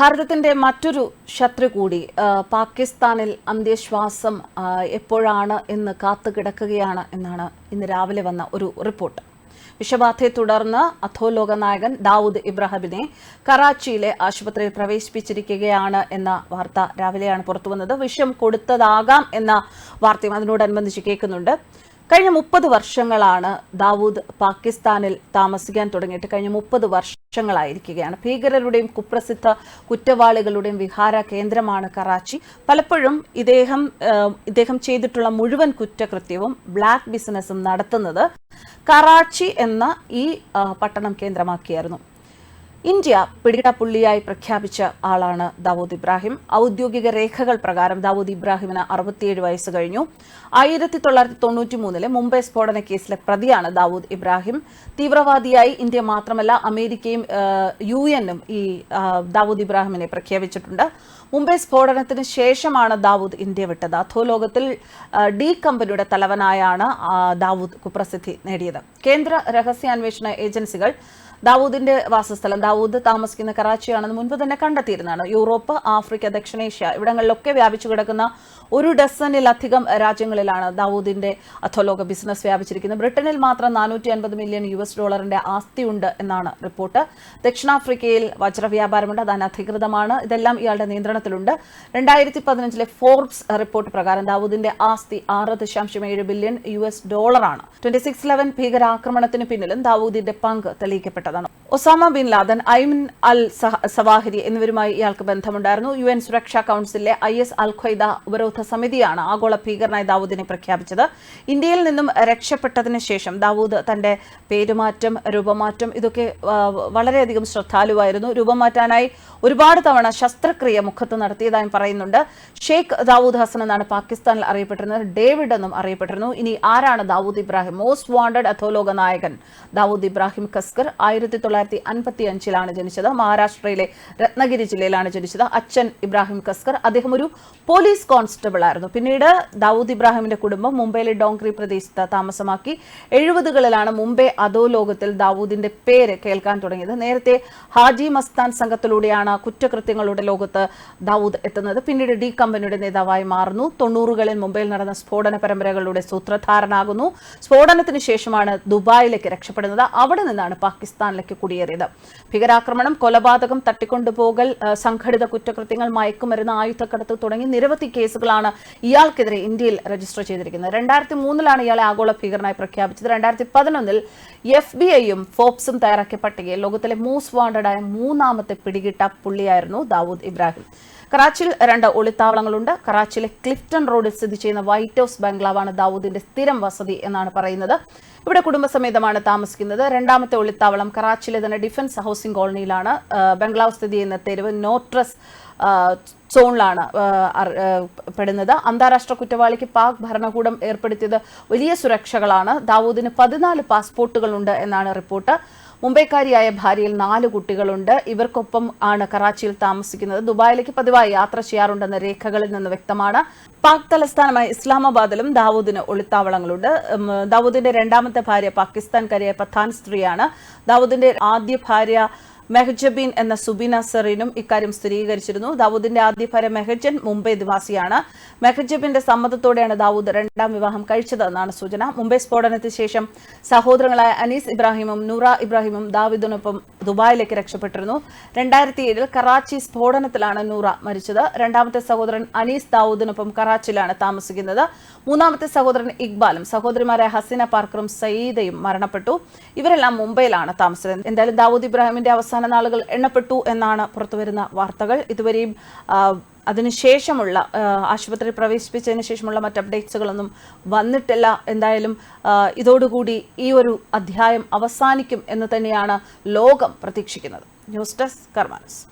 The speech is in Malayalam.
ഭാരതത്തിന്റെ മറ്റൊരു ശത്രു കൂടി പാകിസ്ഥാനിൽ അന്ത്യശ്വാസം എപ്പോഴാണ് എന്ന് കാത്തുകിടക്കുകയാണ് എന്നാണ് ഇന്ന് രാവിലെ വന്ന ഒരു റിപ്പോർട്ട്. വിഷബാധയെ തുടർന്ന് അധോലോക നായകൻ ദാവൂദ് ഇബ്രാഹിമിനെ കറാച്ചിയിലെ ആശുപത്രിയിൽ പ്രവേശിപ്പിച്ചിരിക്കുകയാണ് എന്ന വാർത്ത രാവിലെയാണ് പുറത്തുവന്നത്. വിഷം കൊടുത്തതാകാം എന്ന വാർത്തയും അതിനോടനുബന്ധിച്ച് കേൾക്കുന്നുണ്ട്. കഴിഞ്ഞ മുപ്പത് വർഷങ്ങളാണ് ദാവൂദ് പാകിസ്ഥാനിൽ താമസിക്കാൻ തുടങ്ങിയിട്ട് കഴിഞ്ഞ മുപ്പത് വർഷങ്ങളായിരിക്കുകയാണ്. ഭീകരരുടെയും കുപ്രസിദ്ധ കുറ്റവാളികളുടെയും വിഹാര കേന്ദ്രമാണ് കറാച്ചി. പലപ്പോഴും ഇദ്ദേഹം ഇദ്ദേഹം ചെയ്തിട്ടുള്ള മുഴുവൻ കുറ്റകൃത്യവും ബ്ലാക്ക് ബിസിനസ്സും നടത്തുന്നത് കറാച്ചി എന്ന ഈ പട്ടണം കേന്ദ്രമാക്കിയായിരുന്നു. ഇന്ത്യ പിടികിടപ്പുള്ളിയായി പ്രഖ്യാപിച്ച ആളാണ് ദാവൂദ് ഇബ്രാഹിം. ഔദ്യോഗിക രേഖകൾ പ്രകാരം ദാവൂദ് ഇബ്രാഹിമിന് അറുപത്തിയേഴ് വയസ്സ് കഴിഞ്ഞു. ആയിരത്തി തൊള്ളായിരത്തി തൊണ്ണൂറ്റി മൂന്നിലെ മുംബൈ സ്ഫോടന കേസിലെ പ്രതിയാണ് ദാവൂദ് ഇബ്രാഹിം. തീവ്രവാദിയായി ഇന്ത്യ മാത്രമല്ല അമേരിക്കയും യു എന്നും ഈ ദാവൂദ് ഇബ്രാഹിമിനെ പ്രഖ്യാപിച്ചിട്ടുണ്ട്. മുംബൈ സ്ഫോടനത്തിന് ശേഷമാണ് ദാവൂദ് ഇന്ത്യ വിട്ടത്. അധോലോകത്തിൽ ലോകത്തിൽ ഡി കമ്പനിയുടെ തലവനായാണ് ദാവൂദ് കുപ്രസിദ്ധി നേടിയത്. കേന്ദ്ര രഹസ്യാന്വേഷണ ഏജൻസികൾ ദാവൂദിന്റെ വാസസ്ഥലം ദാവൂദ് താമസിക്കുന്ന കറാച്ചിയാണെന്ന് മുൻപ് തന്നെ കണ്ടെത്തിയിരുന്നതാണ്. യൂറോപ്പ് ആഫ്രിക്ക ദക്ഷിണേഷ്യ ഇവിടങ്ങളിലൊക്കെ വ്യാപിച്ചു കിടക്കുന്ന ഒരു ഡസനിലധികം രാജ്യങ്ങളിലാണ് ദാവൂദിന്റെ അധോലോക ബിസിനസ് വ്യാപിച്ചിരിക്കുന്നത്. ബ്രിട്ടനിൽ മാത്രം നാനൂറ്റി അൻപത് മില്യൺ യു എസ് ഡോളറിന്റെ ആസ്തിയുണ്ട് എന്നാണ് റിപ്പോർട്ട്. ദക്ഷിണാഫ്രിക്കയിൽ വജ്രവ്യാപാരമുണ്ട് അത് അനധികൃതമാണ്. ഇതെല്ലാം ഇയാളുടെ നിയന്ത്രണത്തിലുണ്ട്. രണ്ടായിരത്തി പതിനഞ്ചിലെ ഫോർബ്സ് റിപ്പോർട്ട് പ്രകാരം ദാവൂദിന്റെ ആസ്തി ആറ് ദശാംശം ഏഴ് ബില്യൺ യു എസ് ഡോളറാണ്. ട്വന്റി സിക്സ് ലെവൻ ഭീകരാക്രമണത്തിന് പിന്നിലും ദാവൂദിന്റെ പങ്ക് dando. Osama bin Laden Ayman al Zawahiri എന്നിവരുമായി ഇയാൾക്ക് ബന്ധമുണ്ടായിരുന്നു. യു എൻ സുരക്ഷാ കൌൺസിലിലെ ഐ എസ് അൽ ഖ്വയ്ദ ഉപരോധ സമിതിയാണ് ആഗോള ഭീകരനായി ദാവൂദിനെ പ്രഖ്യാപിച്ചത്. ഇന്ത്യയിൽ നിന്നും രക്ഷപ്പെട്ടതിന് ശേഷം ദാവൂദ് തന്റെ പേരുമാറ്റം രൂപമാറ്റം ഇതൊക്കെ വളരെയധികം ശ്രദ്ധാലുവായിരുന്നു. രൂപമാറ്റാനായി ഒരുപാട് തവണ ശസ്ത്രക്രിയ മുഖത്ത് നടത്തിയതായും പറയുന്നുണ്ട്. ഷെയ്ഖ് ദാവൂദ് ഹസൻ എന്നാണ് പാകിസ്ഥാനിൽ അറിയപ്പെട്ടിരുന്നത്. ഡേവിഡ് എന്നും അറിയപ്പെട്ടിരുന്നു. ഇനി ആരാണ് ദാവൂദ് ഇബ്രാഹിം? മോസ്റ്റ് വാണ്ടഡ് അധോലോക നായകൻ ദാവൂദ് ഇബ്രാഹിം കസ്കർ ആയിരത്തി തൊള്ളായിരത്തി അൻപത്തി അഞ്ചിലാണ് ജനിച്ചത്. മഹാരാഷ്ട്രയിലെ രത്നഗിരി ജില്ലയിലാണ് ജനിച്ചത്. അച്ഛൻ ഇബ്രാഹിം കസ്കർ. അദ്ദേഹം ഒരു പോലീസ് കോൺസ്റ്റബിൾ ആയിരുന്നു. പിന്നീട് ദാവൂദ് ഇബ്രാഹിമിന്റെ കുടുംബം മുംബൈയിലെ ഡോങ്ക്രി പ്രദേശത്ത് താമസമാക്കി. എഴുപതുകളിലാണ് മുംബൈ അതോ ലോകത്തിൽ ദാവൂദിന്റെ പേര് കേൾക്കാൻ തുടങ്ങിയത്. നേരത്തെ ഹാജി മസ്താൻ സംഘത്തിലൂടെയാണ് കുറ്റകൃത്യങ്ങളുടെ ലോകത്ത് ദാവൂദ് എത്തുന്നത്. പിന്നീട് ഡി കമ്പനിയുടെ നേതാവായി മാറുന്നു. തൊണ്ണൂറുകളിൽ മുംബൈയിൽ നടന്ന സ്ഫോടന പരമ്പരകളുടെ സൂത്രധാരനാകുന്നു. സ്ഫോടനത്തിന് ശേഷമാണ് ദുബായിലേക്ക് രക്ഷപ്പെടുന്നത്. അവിടെ നിന്നാണ് പാകിസ്ഥാനിലേക്ക് കുടിയേറിയത്. ഭീകരാക്രമണം കൊലപാതകം തട്ടിക്കൊണ്ടുപോകൽ സംഘടിത കുറ്റകൃത്യങ്ങൾ മയക്കുമരുന്ന് ആയുധക്കടത്ത് തുടങ്ങി നിരവധി കേസുകളാണ് ഇയാൾക്കെതിരെ ഇന്ത്യയിൽ രജിസ്റ്റർ ചെയ്തിരിക്കുന്നത്. രണ്ടായിരത്തി മൂന്നിലാണ് ഇയാളെ ആഗോള ഭീകരനായി പ്രഖ്യാപിച്ചത്. രണ്ടായിരത്തി പതിനൊന്നിൽ എഫ് ബി ഐയും ഫോപ്സും തയ്യാറാക്കിയ പട്ടികയിൽ ലോകത്തിലെ മോസ്റ്റ് വാണ്ടഡായ മൂന്നാമത്തെ പിടികിട്ട പുള്ളിയായിരുന്നു ദാവൂദ് ഇബ്രാഹിം. കറാച്ചിയിൽ രണ്ട് ഒളിത്താവളങ്ങളുണ്ട്. കറാച്ചിയിലെ ക്ലിഫ്റ്റൺ റോഡിൽ സ്ഥിതി ചെയ്യുന്ന വൈറ്റ് ഹൌസ് ബംഗ്ലാവാണ് ദാവൂദിന്റെ സ്ഥിരം വസതി എന്നാണ് പറയുന്നത്. ഇവിടെ കുടുംബസമേതമാണ് താമസിക്കുന്നത്. രണ്ടാമത്തെ ഒളിത്താവളം കറാച്ചിയിലെ തന്നെ ഡിഫൻസ് ഹൗസിംഗ് കോളനിയിലാണ് ബംഗ്ലാവ് സ്ഥിതി ചെയ്യുന്ന തെരുവ് നോട്രസ് സോണിലാണ് പെടുന്നത്. അന്താരാഷ്ട്ര കുറ്റവാളിക്ക് പാക് ഭരണകൂടം ഏർപ്പെടുത്തിയത് വലിയ സുരക്ഷകളാണ്. ദാവൂദിന് പതിനാല് പാസ്പോർട്ടുകളുണ്ട് എന്നാണ് റിപ്പോർട്ട്. മുംബൈക്കാരിയായ ഭാര്യയിൽ നാല് കുട്ടികളുണ്ട്. ഇവർക്കൊപ്പം ആണ് കറാച്ചിയിൽ താമസിക്കുന്നത്. ദുബായിലേക്ക് പതിവായി യാത്ര ചെയ്യാറുണ്ടെന്ന രേഖകളിൽ നിന്ന് വ്യക്തമാണ്. പാക് തലസ്ഥാനമായ ഇസ്ലാമാബാദിലും ദാവൂദിന് ഒളിത്താവളങ്ങളുണ്ട്. ദാവൂദിന്റെ രണ്ടാമത്തെ ഭാര്യ പാകിസ്ഥാൻകാരിയായ പത്താൻ സ്ത്രീയാണ്. ദാവൂദിന്റെ ആദ്യ ഭാര്യ മെഹജബീൻ എന്ന സുബിന സെറീനും ഇക്കാര്യം സ്ഥിരീകരിച്ചിരുന്നു. ദാവൂദിന്റെ ആദ്യ ഭാര്യ മെഹജൻ മുംബൈ നിവാസിയാണ്. മെഹജബിന്റെ സമ്മതത്തോടെയാണ് ദാവൂദ് രണ്ടാം വിവാഹം കഴിച്ചതെന്നാണ് സൂചന. മുംബൈ സ്ഫോടനത്തിന് ശേഷം സഹോദരങ്ങളായ അനീസ് ഇബ്രാഹിമും നൂറ ഇബ്രാഹിമും ദാവിദിനൊപ്പം ദുബായിലേക്ക് രക്ഷപ്പെട്ടിരുന്നു. രണ്ടായിരത്തി ഏഴിൽ കറാച്ചി സ്ഫോടനത്തിലാണ് നൂറ മരിച്ചത്. രണ്ടാമത്തെ സഹോദരൻ അനീസ് ദാവൂദിനൊപ്പം കറാച്ചിയിലാണ് താമസിക്കുന്നത്. മൂന്നാമത്തെ സഹോദരൻ ഇക്ബാലും സഹോദരിമാരായ ഹസീന പാർക്കറും സയ്യിദയും മരണപ്പെട്ടു. ഇവരെല്ലാം മുംബൈയിലാണ് താമസിച്ചത് എന്തായാലും ദാവൂദ് ഇബ്രാഹിമിന്റെ അവസാന നാളുകൾ എണ്ണപ്പെട്ടു എന്നാണ് പുറത്തുവരുന്ന വാർത്തകൾ. ഇതുവരെയും അതിനുശേഷമുള്ള ആശുപത്രി പ്രവേശിപ്പിച്ചതിന് ശേഷമുള്ള മറ്റ് അപ്ഡേറ്റ്സുകളൊന്നും വന്നിട്ടില്ല. എന്തായാലും ഇതോടുകൂടി ഈ ഒരു അധ്യായം അവസാനിക്കും എന്ന് തന്നെയാണ് ലോകം പ്രതീക്ഷിക്കുന്നത്. News desk കർമാനസ്.